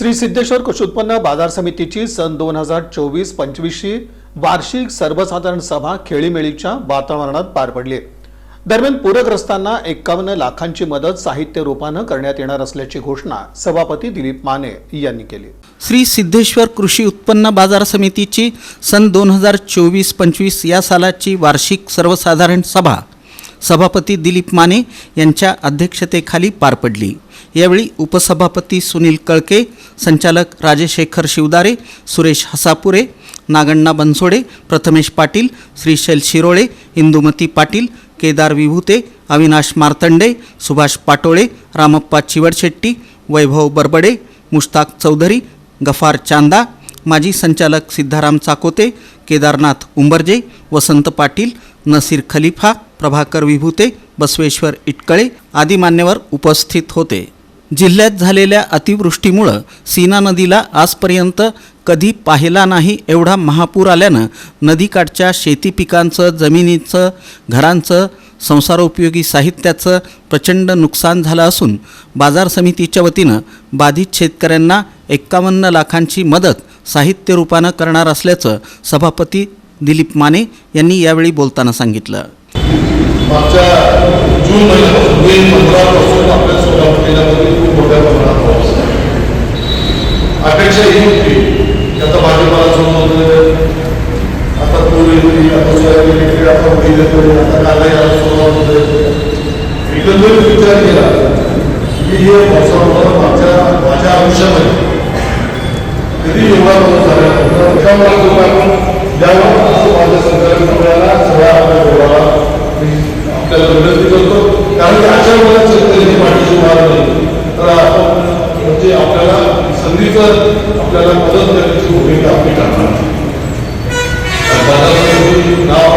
श्री सिद्धेश्वर कृषी उत्पन्न बाजार समितीची सन दोन हजार चोवीस पंचवीसशी वार्षिक सर्वसाधारण सभा खेळीमेळीच्या वातावरणात पार पडली. दरम्यान पूरग्रस्तांना एकावन्न लाखांची मदत साहित्य रूपानं करण्यात येणार असल्याची घोषणा सभापती दिलीप माने यांनी केली. श्री सिद्धेश्वर कृषी उत्पन्न बाजार समितीची सन दोन हजार चोवीस पंचवीस या सालाची वार्षिक सर्वसाधारण सभा सभापती दिलीप माने यांच्या अध्यक्षतेखाली पार पडली. यावेळी उपसभापती सुनील कळके संचालक राजेशेखर शिवदारे सुरेश हसापुरे नागण्णा बनसोडे प्रथमेश पाटील श्रीशैल शिरोळे इंदुमती पाटील केदार विभूते अविनाश मार्तंडे सुभाष पाटोळे रामप्पा चिवडशेट्टी वैभव बरबडे मुश्ताक चौधरी गफार चांदा माजी संचालक सिद्धाराम चाकोते केदारनाथ उंबरजे वसंत पाटील नसीर खलिफा प्रभाकर विभूते बसवेश्वर इटकळे आदी मान्यवर उपस्थित होते. जिल्ह्यात झालेल्या अतिवृष्टीमुळं सीना नदीला आजपर्यंत कधी पाहिला नाही एवढा महापूर आल्यानं नदीकाठच्या शेती पिकांचं जमिनीचं घरांचं संसारोपयोगी साहित्याचं प्रचंड नुकसान झालं असून बाजार समितीच्या वतीनं बाधित शेतकऱ्यांना एक्कावन्न लाखांची मदत साहित्य रूपानं करणार असल्याचं सभापती दिलीप माने यांनी यावेळी बोलताना सांगितलं. मागच्या जून महिन्यापासून मे पंधरापासून आपल्या सोलापूर जिल्ह्यामध्ये खूप मोठ्या प्रमाणात पाऊस आहे अपेक्षा ही होती आता भाजीपाला सोडून आता पूर येते आता सोयाबीन येते आता उडीद येतो आता कांदा यायला सुरुवात होते एकंदरीत विचार केला की हे पावसामुळे मागच्या माझ्या आयुष्यामध्ये कधी एवढा पाऊस झाला नव्हता. एकावन्न लाख द्यावं असं माझ्या सरकारी सगळ्याला सगळ्या आपल्या आपल्याला विनंती करतो कारण की अशा वेळेला शेतकऱ्यांची पाठीशी उभा नाही तर आपण म्हणजे आपल्याला संधीचं आपल्याला मदत करण्याची भूमिका आपली करणार. नाव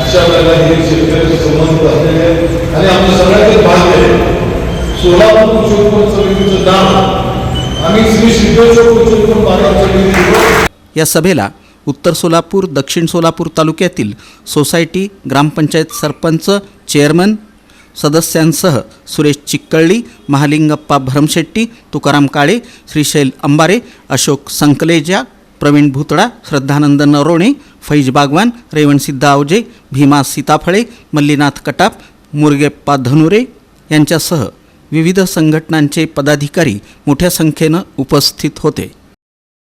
अशा वेळेला हे शेतकऱ्याशी संबंधित असलेले आणि आमचं सगळ्याचे भाग्य आहे सोलापूर कृषी समितीचं नाव आम्ही श्री सिद्धेश्वर कृषी बाजार समिती या सभेला उत्तर सोलापूर दक्षिण सोलापूर तालुक्यातील सोसायटी ग्रामपंचायत सरपंच चेअरमन सदस्यांसह सुरेश चिक्कळी महालिंगप्पा भरमशेट्टी तुकाराम काळे श्रीशैल अंबारे अशोक संकलेजा प्रवीण भुतडा श्रद्धानंद नरोणे फैज बागवान रेवणसिद्ध आवजे भीमा सीताफळे मल्लीनाथ कटाप मुरगेप्पा धनुरे यांच्यासह विविध संघटनांचे पदाधिकारी मोठ्या संख्येनं उपस्थित होते.